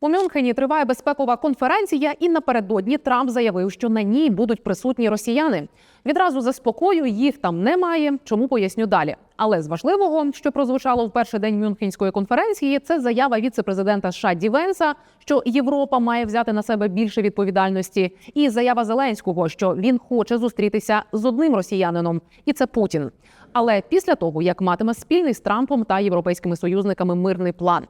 У Мюнхені триває безпекова конференція, і напередодні Трамп заявив, що на ній будуть присутні росіяни. Відразу заспокою, їх там немає. Чому поясню далі. Але з важливого, що прозвучало в перший день Мюнхенської конференції, це заява віце-президента США Ді Венса, що Європа має взяти на себе більше відповідальності, і заява Зеленського, що він хоче зустрітися з одним росіянином, і це Путін. Але після того, як матиме спільний з Трампом та європейськими союзниками мирний план.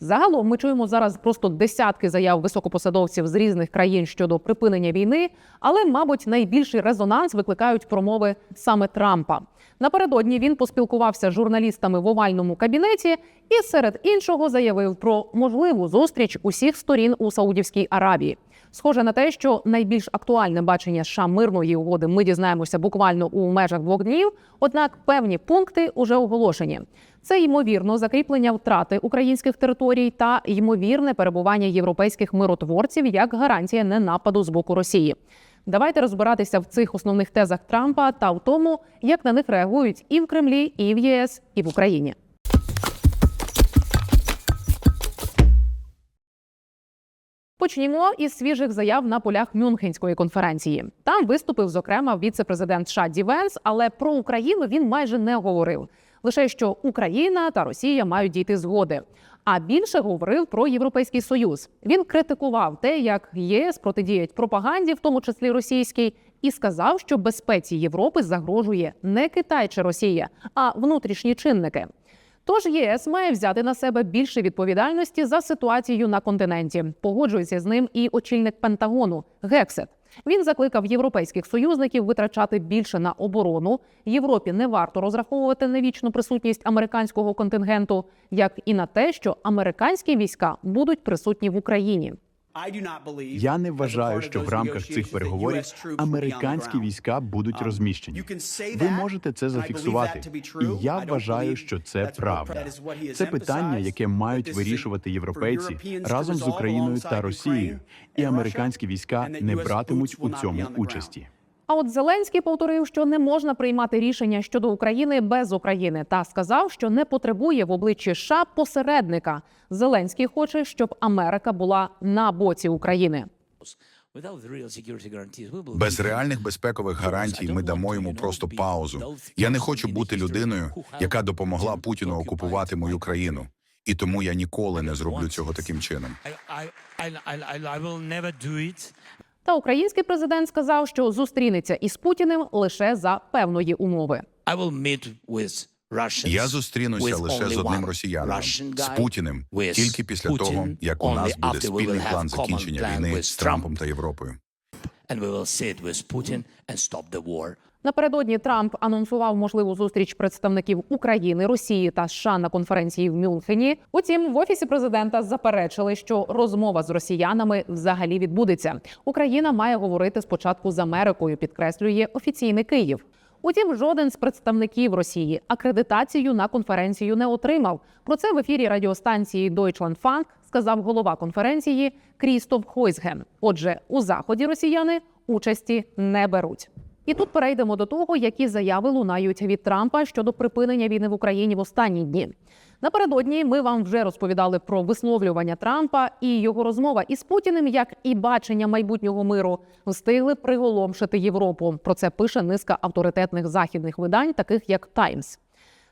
Загалом ми чуємо зараз просто десятки заяв високопосадовців з різних країн щодо припинення війни, але, мабуть, найбільший резонанс викликають промови саме Трампа. Напередодні він поспілкувався з журналістами в овальному кабінеті і серед іншого заявив про можливу зустріч усіх сторін у Саудівській Аравії. Схоже на те, що найбільш актуальне бачення США мирної угоди ми дізнаємося буквально у межах двох днів. Однак певні пункти уже оголошені. Це ймовірно закріплення втрати українських територій та ймовірне перебування європейських миротворців як гарантія ненападу з боку Росії. Давайте розбиратися в цих основних тезах Трампа та в тому, як на них реагують і в Кремлі, і в ЄС, і в Україні. Почнімо із свіжих заяв на полях Мюнхенської конференції. Там виступив зокрема віце-президент США Ді Венс, але про Україну він майже не говорив. Лише що Україна та Росія мають дійти згоди. А більше говорив про європейський союз. Він критикував те, як ЄС протидіять пропаганді, в тому числі російській, і сказав, що безпеці Європи загрожує не Китай чи Росія, а внутрішні чинники. Тож ЄС має взяти на себе більше відповідальності за ситуацію на континенті. Погоджується з ним і очільник Пентагону Гексет. Він закликав європейських союзників витрачати більше на оборону. Європі не варто розраховувати на вічну присутність американського контингенту, як і на те, що американські війська будуть присутні в Україні. Я не вважаю, що в рамках цих переговорів американські війська будуть розміщені. Ви можете це зафіксувати, і я вважаю, що це правда. Це питання, яке мають вирішувати європейці разом з Україною та Росією, і американські війська не братимуть у цьому участі. А от Зеленський повторив, що не можна приймати рішення щодо України без України, та сказав, що не потребує в обличчі США посередника. Зеленський хоче, щоб Америка була на боці України. Без реальних безпекових гарантій ми дамо йому просто паузу. Я не хочу бути людиною, яка допомогла Путіну окупувати мою країну, і тому я ніколи не зроблю цього таким чином. Та український президент сказав, що зустрінеться із Путіним лише за певної умови. Я зустрінуся лише з одним росіянином з Путіним тільки після того, як у нас буде спільний план закінчення війни з Трампом та Європою. Напередодні Трамп анонсував можливу зустріч представників України, Росії та США на конференції в Мюнхені. Утім, в офісі президента заперечили, що розмова з росіянами взагалі відбудеться. Україна має говорити спочатку з Америкою, підкреслює офіційний Київ. Утім, жоден з представників Росії акредитацію на конференцію не отримав. Про це в ефірі радіостанції Deutschlandfunk сказав голова конференції Крістоф Хойсген. Отже, у заході росіяни участі не беруть. І тут перейдемо до того, які заяви лунають від Трампа щодо припинення війни в Україні в останні дні. Напередодні ми вам вже розповідали про висловлювання Трампа і його розмова із Путіним, як і бачення майбутнього миру, встигли приголомшити Європу. Про це пише низка авторитетних західних видань, таких як Таймс.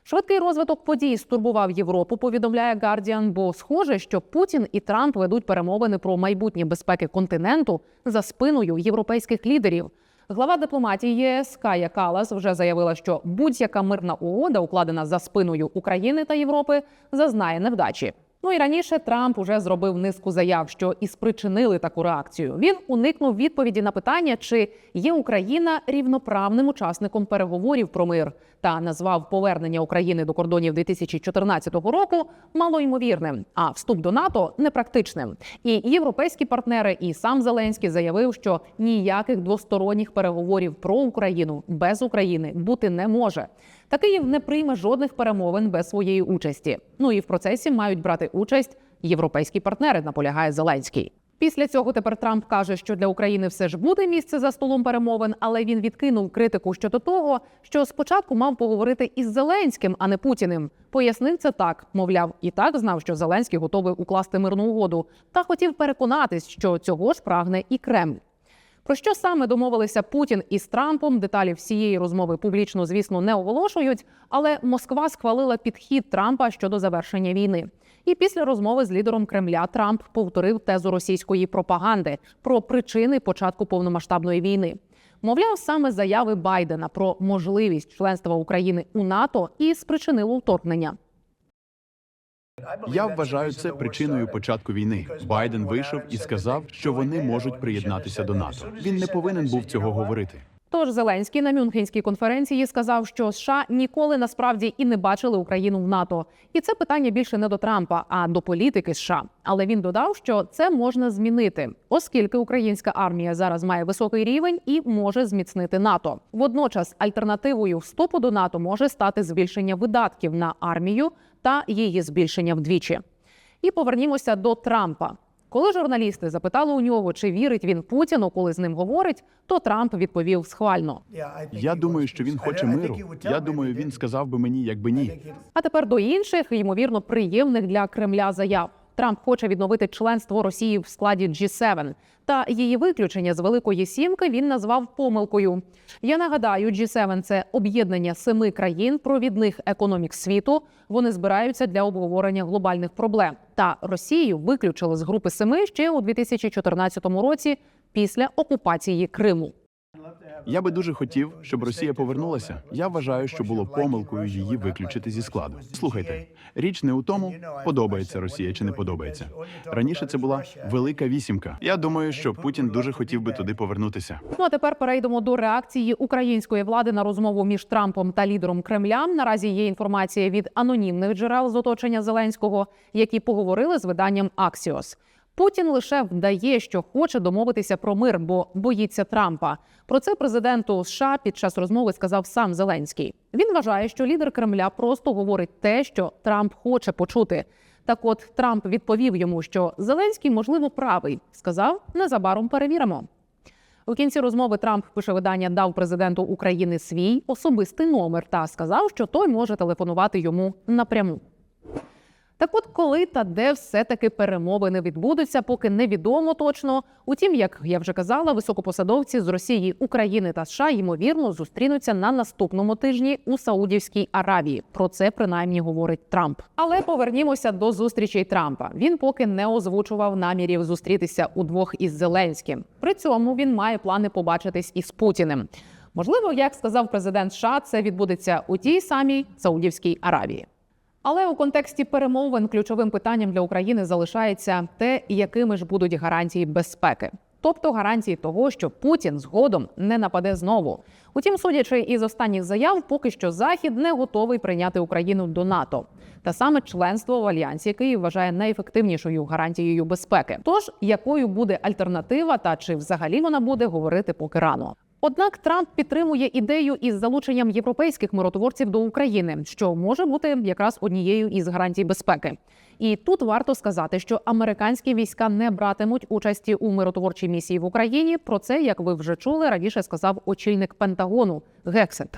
Швидкий розвиток подій стурбував Європу. Повідомляє Guardian, бо схоже, що Путін і Трамп ведуть перемовини про майбутнє безпеки континенту за спиною європейських лідерів. Глава дипломатії ЄС Кая Калас вже заявила, що будь-яка мирна угода, укладена за спиною України та Європи, зазнає невдачі. Ну і раніше Трамп уже зробив низку заяв, що і спричинили таку реакцію. Він уникнув відповіді на питання, чи є Україна рівноправним учасником переговорів про мир, та назвав повернення України до кордонів 2014 року малоймовірним, а вступ до НАТО непрактичним. І європейські партнери, і сам Зеленський заявив, що ніяких двосторонніх переговорів про Україну без України бути не може. Та Київ не прийме жодних перемовин без своєї участі. Ну і в процесі мають брати участь європейські партнери. Наполягає Зеленський. Після цього тепер Трамп каже, що для України все ж буде місце за столом перемовин, але він відкинув критику щодо того, що спочатку мав поговорити із Зеленським, а не Путіним. Пояснив це так, мовляв, і так знав, що Зеленський готовий укласти мирну угоду, та хотів переконатись, що цього ж прагне і Кремль. Про що саме домовилися Путін із Трампом? Деталі всієї розмови публічно, звісно, не оголошують. Але Москва схвалила підхід Трампа щодо завершення війни. І після розмови з лідером Кремля Трамп повторив тезу російської пропаганди про причини початку повномасштабної війни. Мовляв, саме заяви Байдена про можливість членства України у НАТО і спричинило вторгнення. Я вважаю це причиною початку війни. Байден вийшов і сказав, що вони можуть приєднатися до НАТО. Він не повинен був цього говорити. Тож Зеленський на Мюнхенській конференції сказав, що США ніколи насправді і не бачили Україну в НАТО, і це питання більше не до Трампа, а до політики США. Але він додав, що це можна змінити, оскільки українська армія зараз має високий рівень і може зміцнити НАТО. Водночас альтернативою вступу до НАТО може стати збільшення видатків на армію та її збільшення вдвічі. І повернімося до Трампа. Коли журналісти запитали у нього, чи вірить він Путіну, коли з ним говорить, то Трамп відповів схвально. Я думаю, що він хоче миру. Я думаю, він сказав би мені, якби ні. А тепер до інших, ймовірно, приємних для Кремля заяв. Трамп хоче відновити членство Росії в складі G7. Та її виключення з Великої Сімки він назвав помилкою. Я нагадаю, G7 – це об'єднання семи країн провідних економік світу. Вони збираються для обговорення глобальних проблем. Та Росію виключили з групи семи ще у 2014 році після окупації Криму. Я би дуже хотів, щоб Росія повернулася. Я вважаю, що було помилкою її виключити зі складу. Слухайте, річ не у тому, подобається Росія чи не подобається. Раніше це була велика вісімка. Я думаю, що Путін дуже хотів би туди повернутися. Ну а тепер перейдемо до реакції української влади на розмову між Трампом та лідером Кремля. Наразі є інформація від анонімних джерел з оточення Зеленського, які поговорили з виданням Axios. Путін лише вдає, що хоче домовитися про мир, бо боїться Трампа. Про це президенту США під час розмови сказав сам Зеленський. Він вважає, що лідер Кремля просто говорить те, що Трамп хоче почути. Так, от Трамп відповів йому, що Зеленський можливо правий. Сказав незабаром перевіримо. У кінці розмови Трамп пише видання дав президенту України свій особистий номер та сказав, що той може телефонувати йому напряму. Так от коли та де все-таки перемовини відбудуться, поки невідомо точно. Утім, як я вже казала, високопосадовці з Росії, України та США ймовірно зустрінуться на наступному тижні у Саудівській Аравії. Про це принаймні говорить Трамп. Але повернімося до зустрічей Трампа. Він поки не озвучував намірів зустрітися удвох із Зеленським. При цьому він має плани побачитись із Путіним. Можливо, як сказав президент США, це відбудеться у тій самій Саудівській Аравії. Але у контексті перемовин ключовим питанням для України залишається те, якими ж будуть гарантії безпеки, тобто гарантії того, що Путін згодом не нападе знову. Утім, судячи із останніх заяв, поки що Захід не готовий прийняти Україну до НАТО, та саме членство в альянсі, який вважає найефективнішою гарантією безпеки. Тож якою буде альтернатива, та чи взагалі вона буде говорити поки рано. Однак Трамп підтримує ідею із залученням європейських миротворців до України, що може бути якраз однією із гарантій безпеки. І тут варто сказати, що американські війська не братимуть участі у миротворчій місії в Україні. Про це, як ви вже чули, раніше сказав очільник Пентагону Гексет.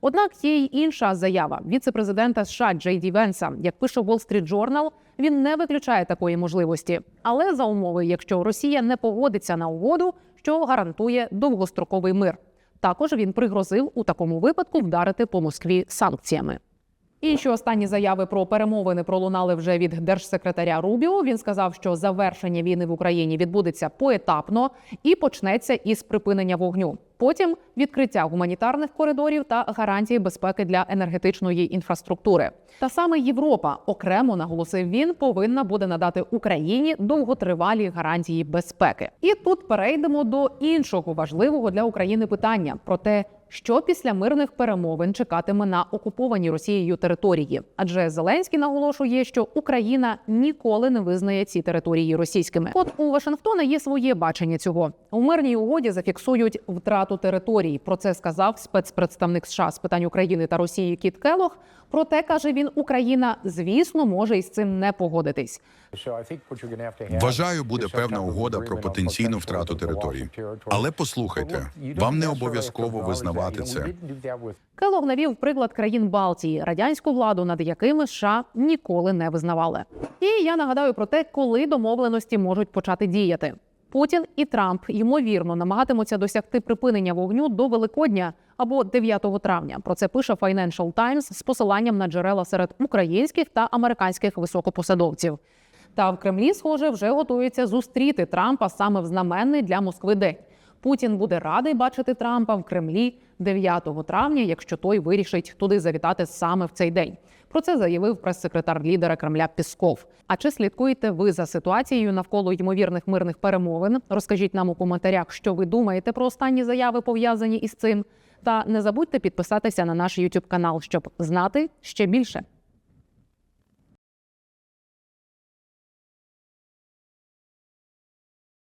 Однак є й інша заява віце-президента США Джей Ді Венса. Як пише Wall Street Journal, він не виключає такої можливості, але за умови, якщо Росія не погодиться на угоду, що гарантує довгостроковий мир. Також він пригрозив у такому випадку вдарити по Москві санкціями. Інші останні заяви про перемовини пролунали вже від держсекретаря Рубіо. Він сказав, що завершення війни в Україні відбудеться поетапно і почнеться із припинення вогню. Потім відкриття гуманітарних коридорів та гарантії безпеки для енергетичної інфраструктури. Та саме Європа окремо наголосив він, повинна буде надати Україні довготривалі гарантії безпеки. І тут перейдемо до іншого важливого для України питання про те, що після мирних перемовин чекатиме на окуповані Росією території. Адже Зеленський наголошує, що Україна ніколи не визнає ці території російськими. От у Вашингтона є своє бачення цього. У мирній угоді зафіксують втрату територій. Про це сказав спецпредставник США з питань України та Росії Кіт Келох. Проте каже він, Україна, звісно, може із цим не погодитись. Вважаю, буде певна угода про потенційну втрату територій. Але послухайте, вам не обов'язково визнавати це. Келог навів приклад країн Балтії, радянську владу, над якими США ніколи не визнавали. І я нагадаю про те, коли домовленості можуть почати діяти. Путін і Трамп ймовірно намагатимуться досягти припинення вогню до Великодня або 9 травня. Про це пише Financial Times з посиланням на джерела серед українських та американських високопосадовців. Та в Кремлі, схоже, вже готуються зустріти Трампа саме в знаменний для Москви день. Путін буде радий бачити Трампа в Кремлі 9 травня, якщо той вирішить туди завітати саме в цей день. Про це заявив прес-секретар лідера Кремля Пісков. А чи слідкуєте ви за ситуацією навколо ймовірних мирних перемовин? Розкажіть нам у коментарях, що ви думаєте про останні заяви пов'язані із цим. Та не забудьте підписатися на наш YouTube канал, щоб знати ще більше.